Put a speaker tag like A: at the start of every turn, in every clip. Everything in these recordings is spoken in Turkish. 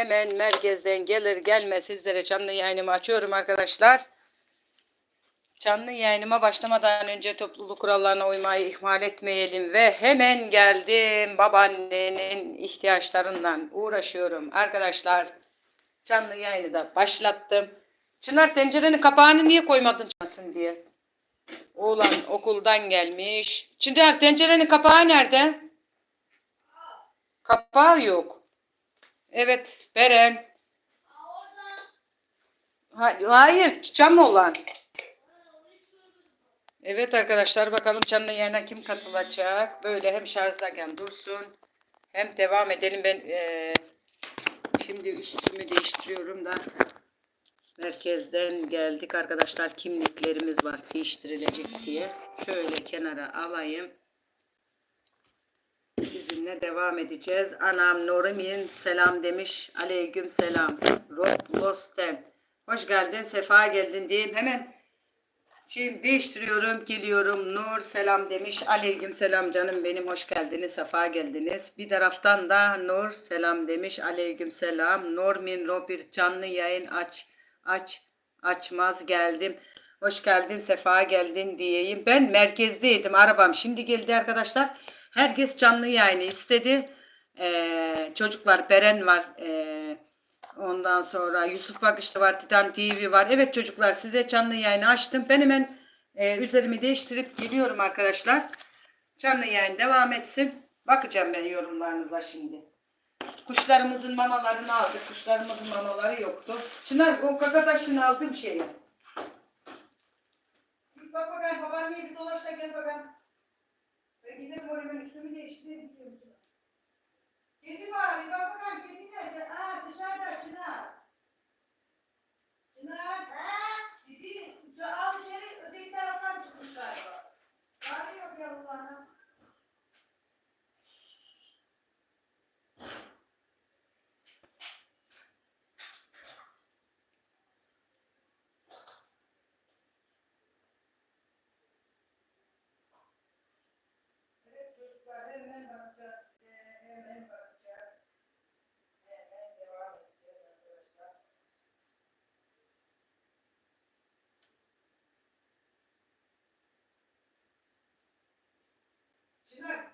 A: hemen merkezden gelir gelmez sizlere canlı yayınımı açıyorum arkadaşlar. Canlı yayınıma başlamadan önce topluluk kurallarına uymayı ihmal etmeyelim ve hemen geldim babaannenin ihtiyaçlarından uğraşıyorum arkadaşlar. Canlı yayını da başlattım. Çınar tencerenin kapağını niye koymadın çalsın diye. Oğlan okuldan gelmiş. Çınar tencerenin kapağı nerede? Kapağı yok. Evet Beren. Ha- hayır cam olan. Evet arkadaşlar bakalım canlı yayına kim katılacak. Böyle hem şarjdayken dursun hem devam edelim. Ben eee, şimdi üstümü değiştiriyorum da merkezden geldik arkadaşlar. Kimliklerimiz var değiştirilecek diye. Şöyle kenara alayım. Sizinle devam edeceğiz. Anam Nurimin selam demiş. Aleyküm selam. Rob Losten. Hoş geldin, sefa geldin diyeyim. Hemen Şimdi değiştiriyorum, geliyorum. Nur selam demiş. Aleyküm selam canım benim. Hoş geldiniz, sefa geldiniz. Bir taraftan da Nur selam demiş. Aleyküm selam. Normin Robert canlı yayın aç, aç, açmaz geldim. Hoş geldin, sefa geldin diyeyim. Ben merkezdeydim, arabam şimdi geldi arkadaşlar. Herkes canlı yayını istedi. Ee, çocuklar Beren var. Ee, Ondan sonra Yusuf Bakışlı var, Titan TV var. Evet çocuklar size canlı yayını açtım. Ben hemen e, üzerimi değiştirip geliyorum arkadaşlar. Canlı yayın devam etsin. Bakacağım ben yorumlarınıza şimdi. Kuşlarımızın mamalarını aldık. Kuşlarımızın mamaları yoktu. Çınar o kaka taşını aldığım şeyi. Bak bakalım babaanneye bir dolaş da gel bakalım. Ben giderim oraya ben üstümü değiştireyim. Kedi var, bak bakalım kedi nerede? Aa dışarıda Çınar. Çınar. Kedi, al içeri öteki taraftan çıkmış galiba. Var yok yavrularına. Evet çocuklar hemen bakacağız. size, Hemen bakacağız. Hemen devam edeceğiz arkadaşlar.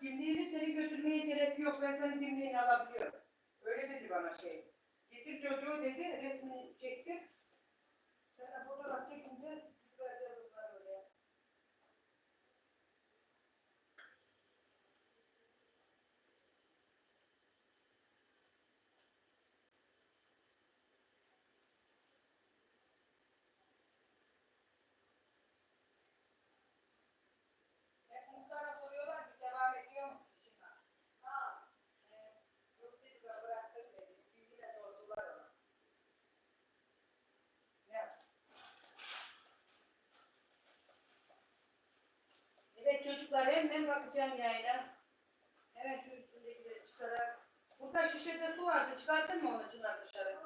A: Kimliğini seni götürmeye gerek yok. Ben senin kimliğini alabiliyorum. Öyle dedi bana şey. Getir çocuğu dedi. Resmini çektir. Sana fotoğraf çekince vereceğiz onları oraya. Hep muhtara soruyorlar ki devam ediyor musun işine? Ha. E, yok dedi ben bıraktım dedi. Bilgiyle sordular ona. Ne yapsın? Evet hemen bakacağım yayına. Hemen şu üstündekileri çıkarak. Burada şişede su vardı. Çıkardın mı onu Çınar dışarı?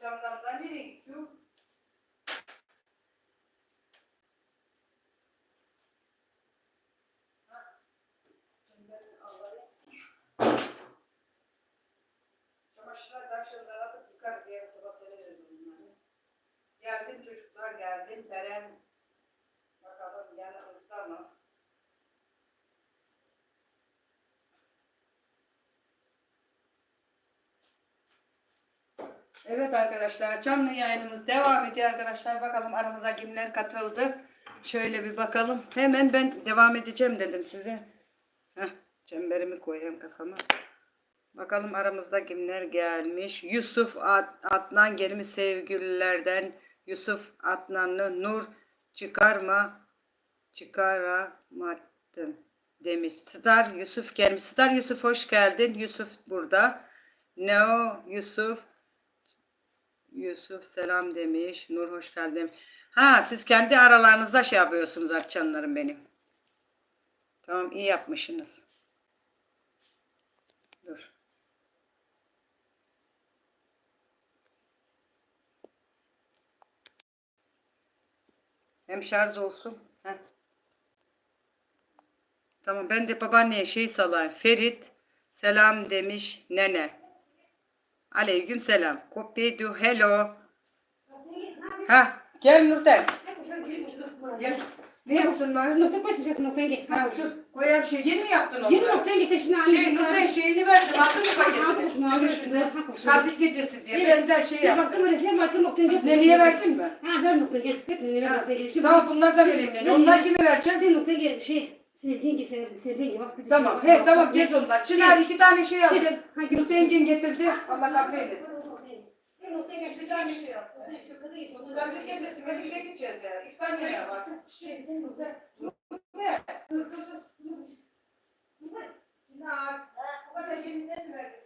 A: Camdan nereye gidiyor? Evet arkadaşlar canlı yayınımız devam ediyor arkadaşlar. Bakalım aramıza kimler katıldı. Şöyle bir bakalım. Hemen ben devam edeceğim dedim size. Heh, çemberimi koyayım kafama. Bakalım aramızda kimler gelmiş. Yusuf Ad- Adnan gelmiş sevgililerden. Yusuf Adnan'ı Nur çıkarma çıkaramadım demiş. Star Yusuf gelmiş. Star Yusuf hoş geldin. Yusuf burada. Neo Yusuf Yusuf selam demiş. Nur hoş geldin. Ha siz kendi aralarınızda şey yapıyorsunuz akçanlarım benim. Tamam iyi yapmışsınız. Dur. Hem şarj olsun. Heh. Tamam ben de babaanneye şey salayım. Ferit selam demiş nene. Aleyküm selam. Copy do hello. Ha gel Nurten. Gel. Ne yaptın lan?
B: Nokta koymayacak noktaya git.
A: Ha şu koya bir şey yeni mi yaptın onu?
B: Yeni noktaya git eşine anne.
A: Şey Nurten şeyini verdim. Aldın mı paketini?
B: Ha, koşuyor.
A: Kandil gecesi diye.
B: Evet.
A: Benden şey
B: Ya
A: yaptım.
B: baktım öyle filan baktım noktaya git.
A: Nereye verdin mi?
B: Ha ver noktaya git. Hep nereye
A: Ha,
B: noktaya git. Şimdi
A: Tamam bunlar da vereyim yani. Onlar kime vereceksin?
B: Noktaya git. Şey sevdiğin sevdiğin gibi. Bak bir de
A: Tamam.
B: şey var.
A: He tamam geç onlar. Çınar iki tane şey al.
B: Gel.
A: Gel.
B: Ha, gel.
A: Nurten yengin getirdi. Allah kabul eylesin. Bir tane şey yap. Kandil gecesi birlikte gideceğiz ya. İftar yemeği var.
B: Şey.
A: Ne? Çınar. Baba da yeni sen verdin?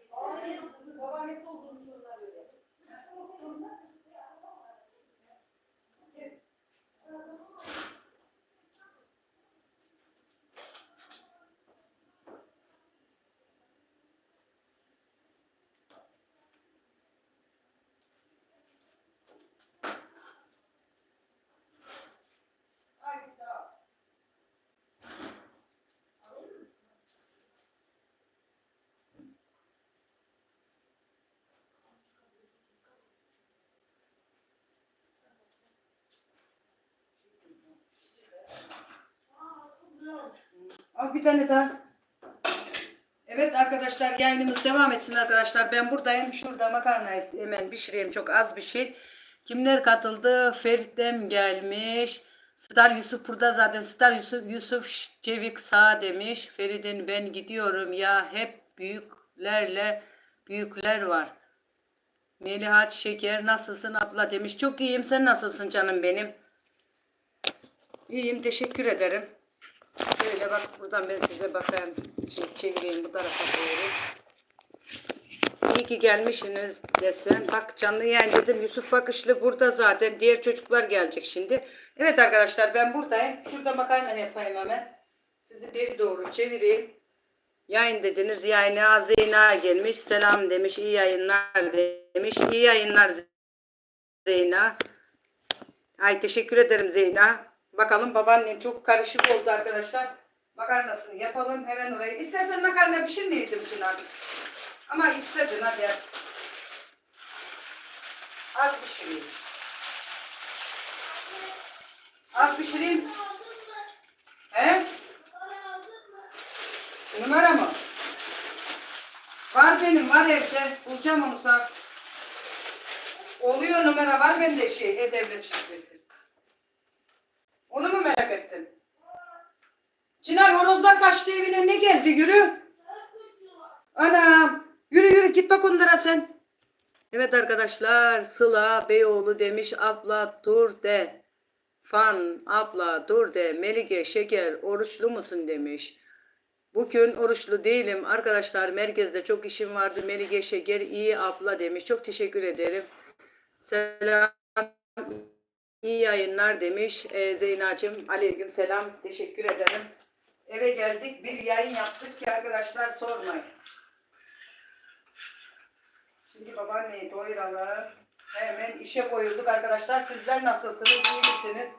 A: Al bir tane daha. Evet arkadaşlar yayınımız devam etsin arkadaşlar. Ben buradayım. Şurada makarnayı hemen pişireyim. Çok az bir şey. Kimler katıldı? Ferit'em gelmiş. Star Yusuf burada zaten. Star Yusuf, Yusuf Cevik sağ demiş. Ferid'in ben gidiyorum ya hep büyüklerle büyükler var. Melihat Şeker nasılsın abla demiş. Çok iyiyim sen nasılsın canım benim. İyiyim teşekkür ederim. Böyle bak buradan ben size bakayım. Şimdi çevireyim bu tarafa doğru. İyi ki gelmişsiniz desem. Bak canlı yayın dedim. Yusuf Bakışlı burada zaten. Diğer çocuklar gelecek şimdi. Evet arkadaşlar ben buradayım. Şurada makarna yapayım hemen. Sizi beri doğru çevireyim. Yayın dediniz. Yayına Zeyna gelmiş. Selam demiş. İyi yayınlar demiş. İyi yayınlar Zeyna. Ay teşekkür ederim Zeyna. Bakalım babaannen çok karışık oldu arkadaşlar. Makarnasını yapalım hemen oraya. İstersen makarna pişirmeydim Çınar. Ama istedin hadi. Az pişireyim. Az pişireyim. He? Numara mı? Var benim var evde. Bulacağım onu sağ. Oluyor numara var bende şey e-devlet şifresi. Onu mu merak ettin? Çınar horozlar kaçtı evine ne geldi yürü. Anam yürü yürü git bak onlara sen. Evet arkadaşlar Sıla Beyoğlu demiş abla dur de. Fan abla dur de. Melike Şeker oruçlu musun demiş. Bugün oruçlu değilim. Arkadaşlar merkezde çok işim vardı. Melike Şeker iyi abla demiş. Çok teşekkür ederim. Selam. İyi yayınlar demiş ee, Zeynacığım. Aleyküm selam. Teşekkür ederim. Eve geldik. Bir yayın yaptık ki arkadaşlar sormayın. Şimdi babaanneyi doyuralım. Hemen işe koyulduk arkadaşlar. Sizler nasılsınız? İyi misiniz?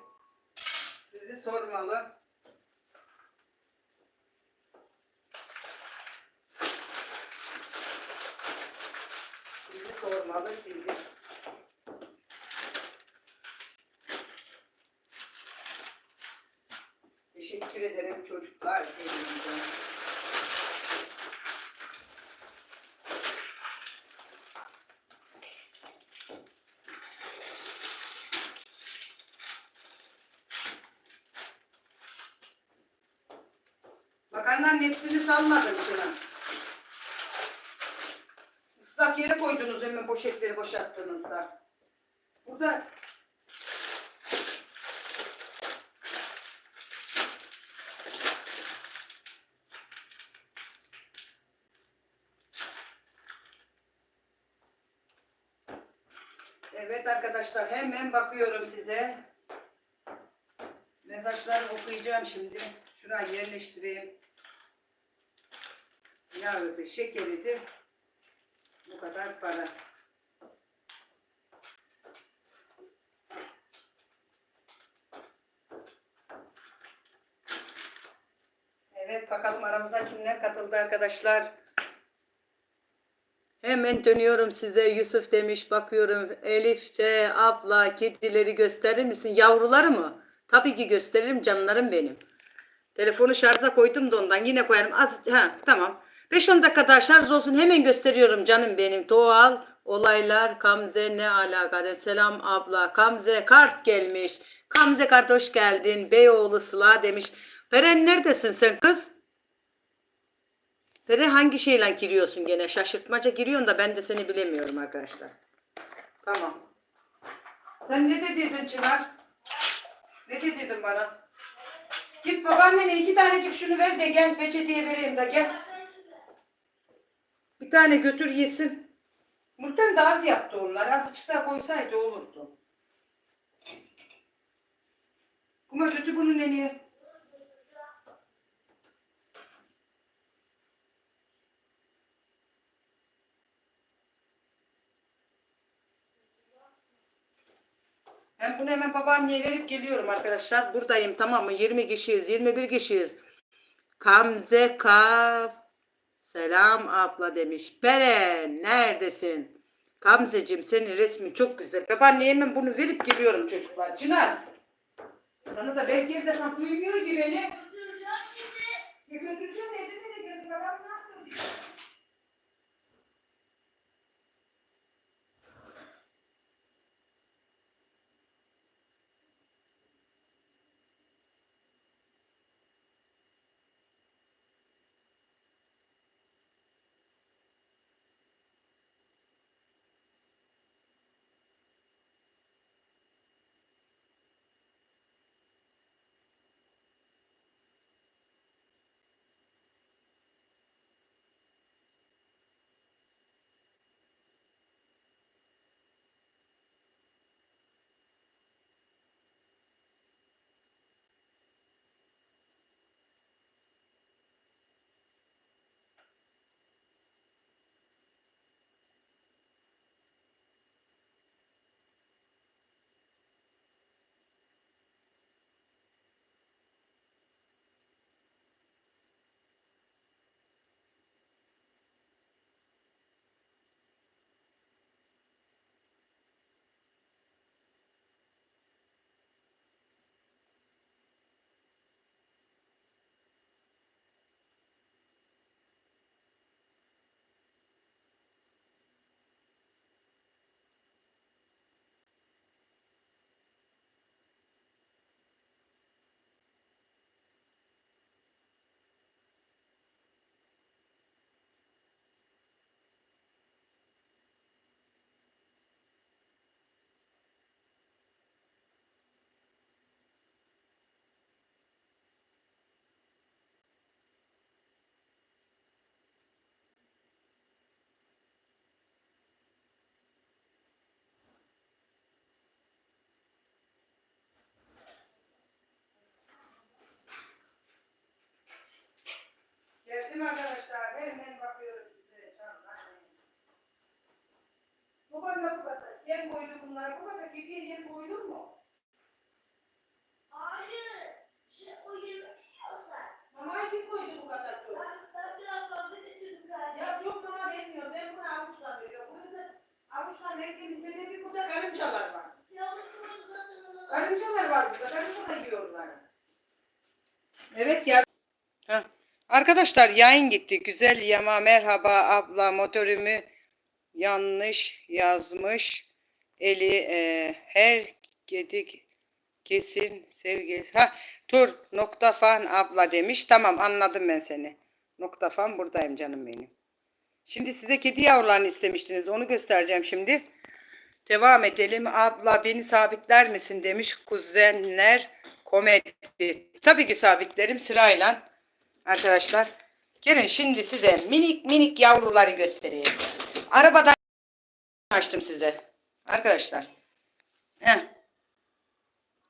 A: Sizi sormalı. Sizi sormalı sizi. Teşekkür ederim çocuklar. elinize. Makarnanın hepsini salmadım şuna. Islak yere koydunuz hemen poşetleri boşalttığınızda. Burada Evet arkadaşlar hemen bakıyorum size. Mesajları okuyacağım şimdi. Şuraya yerleştireyim. Yağıdır, şekeridir. Bu kadar para. Evet bakalım aramıza kimler katıldı arkadaşlar. Hemen dönüyorum size Yusuf demiş bakıyorum Elifçe abla kedileri gösterir misin yavruları mı? Tabii ki gösteririm canlarım benim. Telefonu şarja koydum da ondan yine koyarım. Az, ha, tamam. 5-10 dakika daha şarj olsun hemen gösteriyorum canım benim. Doğal olaylar Kamze ne alaka? Selam abla. Kamze kart gelmiş. Kamze kart hoş geldin. Beyoğlu Sıla demiş. Beren neredesin sen kız? Beren hangi şeyle giriyorsun gene? Şaşırtmaca giriyorsun da ben de seni bilemiyorum arkadaşlar. Tamam. Sen ne dedin Çınar? Ne dedin bana? Git babaannene iki tanecik şunu ver de gel peçeteye vereyim de gel. Bir tane götür yesin. Muhtemelen daha az yaptı onlar. Azıcık daha koysaydı olurdu. Kuma götür bunu nereye? Ben bunu hemen babaanneye verip geliyorum arkadaşlar. Buradayım tamam mı? 20 kişiyiz, 21 kişiyiz. Kamze Kaf. Selam abla demiş. Beren neredesin? Kamzecim senin resmin çok güzel. Babaanneye hemen bunu verip geliyorum çocuklar. Çınar. Sana da belki evde sen duymuyor gibi beni. Ya götüreceğim evde de götür. Babam ne yapıyor? Hemen bakıyorum size. Canlar. Bu kadar bu kadar. Yem koydu bunlara. Bu kadar kediye yem koydun mu?
C: Hayır. Şey, o yemek yiyorsa.
A: Mamayı kim koydu bu kadar çok?
C: Ben, ben biraz fazla galiba.
A: Ya çok mama vermiyor. Ben bunu avuçla veriyorum. Burada avuçla verdiğimin sebebi burada karıncalar var. Karıncalar var burada. Karıncalar yiyorlar. Evet ya. Arkadaşlar yayın gitti. Güzel yama merhaba abla motorümü yanlış yazmış. Eli e, her gedik kesin sevgili. Ha tur nokta fan abla demiş. Tamam anladım ben seni. Nokta fan buradayım canım benim. Şimdi size kedi yavrularını istemiştiniz. Onu göstereceğim şimdi. Devam edelim. Abla beni sabitler misin demiş kuzenler komedi. Tabii ki sabitlerim sırayla. Arkadaşlar gelin şimdi size minik minik yavruları göstereyim. Arabadan açtım size. Arkadaşlar. Heh.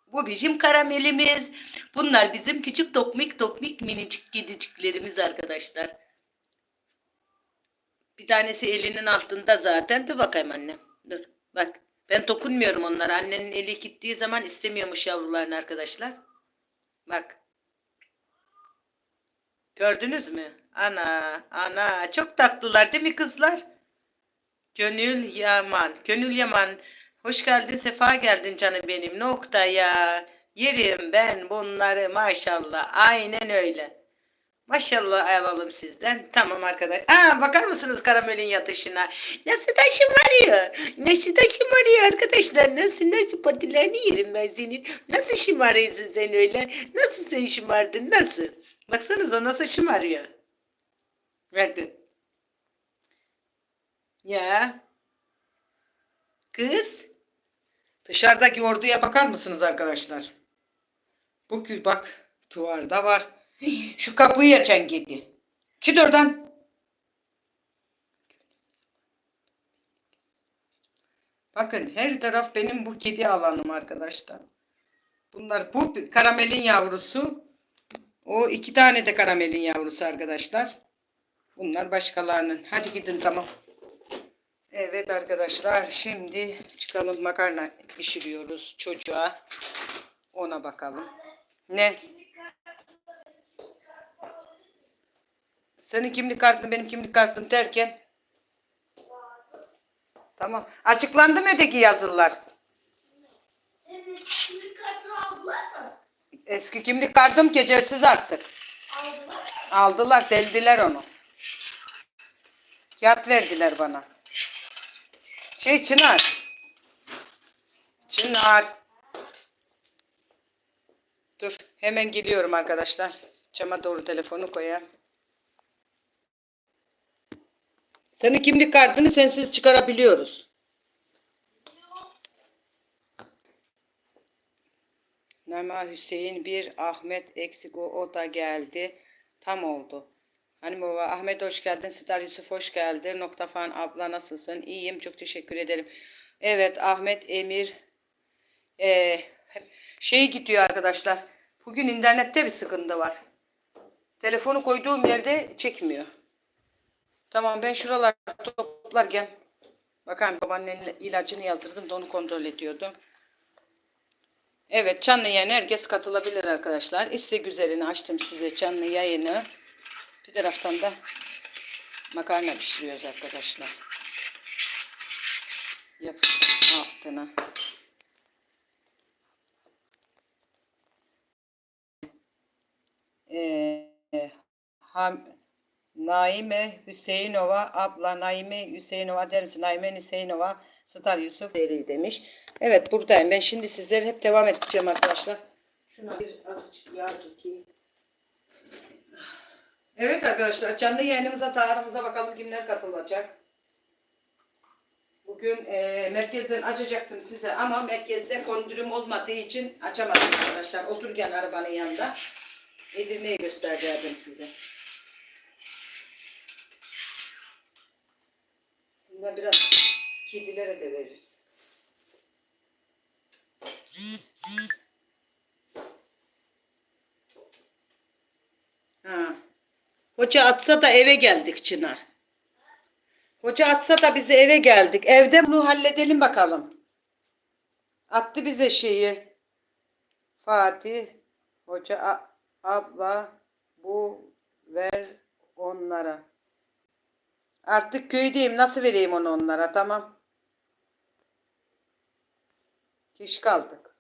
A: Bu bizim karamelimiz. Bunlar bizim küçük tokmik tokmik minicik kediciklerimiz arkadaşlar. Bir tanesi elinin altında zaten. Dur bakayım annem. Dur. Bak. Ben dokunmuyorum onlara. Annenin eli gittiği zaman istemiyormuş yavrularını arkadaşlar. Bak. Gördünüz mü? Ana, ana. Çok tatlılar değil mi kızlar? Gönül Yaman. Gönül Yaman. Hoş geldin, sefa geldin canım benim. Nokta ya. Yerim ben bunları maşallah. Aynen öyle. Maşallah alalım sizden. Tamam arkadaş. Aa bakar mısınız karamelin yatışına? Nasıl da şımarıyor? Nasıl da şımarıyor arkadaşlar? Nasıl nasıl patilerini yerim ben senin. Nasıl şımarıyorsun sen öyle? Nasıl sen şımardın? Nasıl? Baksanıza nasıl şımarıyor. Bakın. Ya. Kız. Dışarıdaki orduya bakar mısınız arkadaşlar? Bu gül bak duvarda var. Şu kapıyı açan kedi. Git oradan. Bakın her taraf benim bu kedi alanım arkadaşlar. Bunlar bu karamelin yavrusu. O iki tane de karamelin yavrusu arkadaşlar. Bunlar başkalarının. Hadi gidin tamam. Evet arkadaşlar şimdi çıkalım makarna pişiriyoruz çocuğa. Ona bakalım. Ne? Senin kimlik kartın benim kimlik kartım derken. Tamam. Açıklandı mı öteki yazılar?
C: Senin kimlik kartını aldılar mı?
A: Eski kimlik kartım geçersiz artık.
C: Aldılar.
A: Aldılar, deldiler onu. Kağıt verdiler bana. Şey Çınar. Çınar. Dur, hemen geliyorum arkadaşlar. Cama doğru telefonu koyayım. Senin kimlik kartını sensiz çıkarabiliyoruz. Nama Hüseyin bir Ahmet eksik o, o da geldi. Tam oldu. Hani baba Ahmet hoş geldin. Star Yusuf hoş geldin. Nokta fan abla nasılsın? İyiyim çok teşekkür ederim. Evet Ahmet Emir ee, şey gidiyor arkadaşlar. Bugün internette bir sıkıntı var. Telefonu koyduğum yerde çekmiyor. Tamam ben şuralar toplarken bakayım babaannenin ilacını yazdırdım da onu kontrol ediyordum. Evet canlı yayın herkes katılabilir arkadaşlar. İstek üzerine açtım size canlı yayını. Bir taraftan da makarna pişiriyoruz arkadaşlar. Yapıştır altına. Ee, Naime Hüseyinova abla Naime Hüseyinova der misin? Naime Hüseyinova Star Yusuf Deli demiş. Evet buradayım. Ben şimdi sizlere hep devam edeceğim arkadaşlar. Şuna bir azıcık yağ dökeyim. Evet arkadaşlar canlı yayınımıza tarihimize bakalım kimler katılacak. Bugün e, merkezden açacaktım size ama merkezde kondürüm olmadığı için açamadım arkadaşlar. Otururken arabanın yanında Edirne'yi göstereceğim size. Bundan biraz kedilere de veririz. Ha. Hoca atsa da eve geldik Çınar. Hoca atsa da bizi eve geldik. Evde bunu halledelim bakalım. Attı bize şeyi. Fatih, hoca, abla, bu ver onlara. Artık köydeyim. Nasıl vereyim onu onlara? Tamam. Geç kaldık.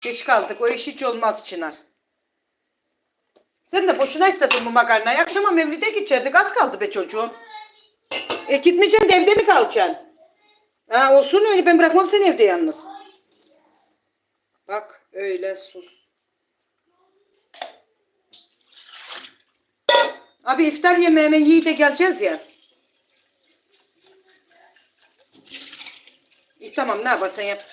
A: Geç kaldık. O iş hiç olmaz Çınar. Sen de boşuna istedin bu makarnayı. Akşama Mevlid'e gidecektik. Az kaldı be çocuğum. E gitmeyeceksin de evde mi kalacaksın? Ha, olsun öyle ben bırakmam seni evde yalnız. Bak öyle sus. Abi iftar yemeğime yiğit de geleceğiz ya. İyi tamam ne yaparsan yap.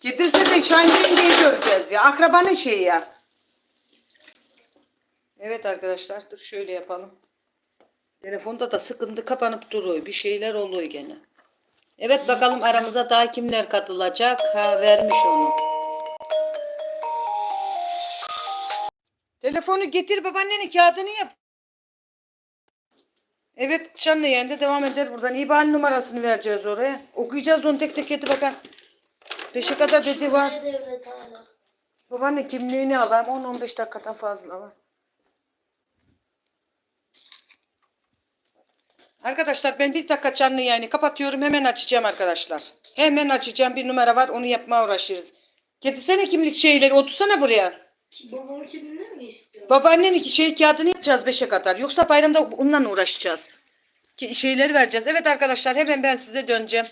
A: Getirse de Şahin diye göreceğiz ya. Akrabanın şeyi ya. Evet arkadaşlar dur şöyle yapalım. Telefonda da sıkıntı kapanıp duruyor. Bir şeyler oluyor gene. Evet bakalım aramıza daha kimler katılacak. Ha vermiş onu. Telefonu getir babaannenin kağıdını yap. Evet canlı yayında devam eder buradan. İBAN numarasını vereceğiz oraya. Okuyacağız onu tek tek yedi bakın. Beşe kadar dedi var. Babaanne kimliğini alayım. 10-15 dakikadan fazla var. Arkadaşlar ben bir dakika canlı yayını kapatıyorum. Hemen açacağım arkadaşlar. Hemen açacağım. Bir numara var. Onu yapmaya uğraşırız. Getirsene kimlik şeyleri. Otursana buraya.
C: Babam kimliğini mi istiyor?
A: Babaannenin iki şey kağıdını yapacağız beşe kadar. Yoksa bayramda onunla uğraşacağız. Ki şeyleri vereceğiz. Evet arkadaşlar hemen ben size döneceğim.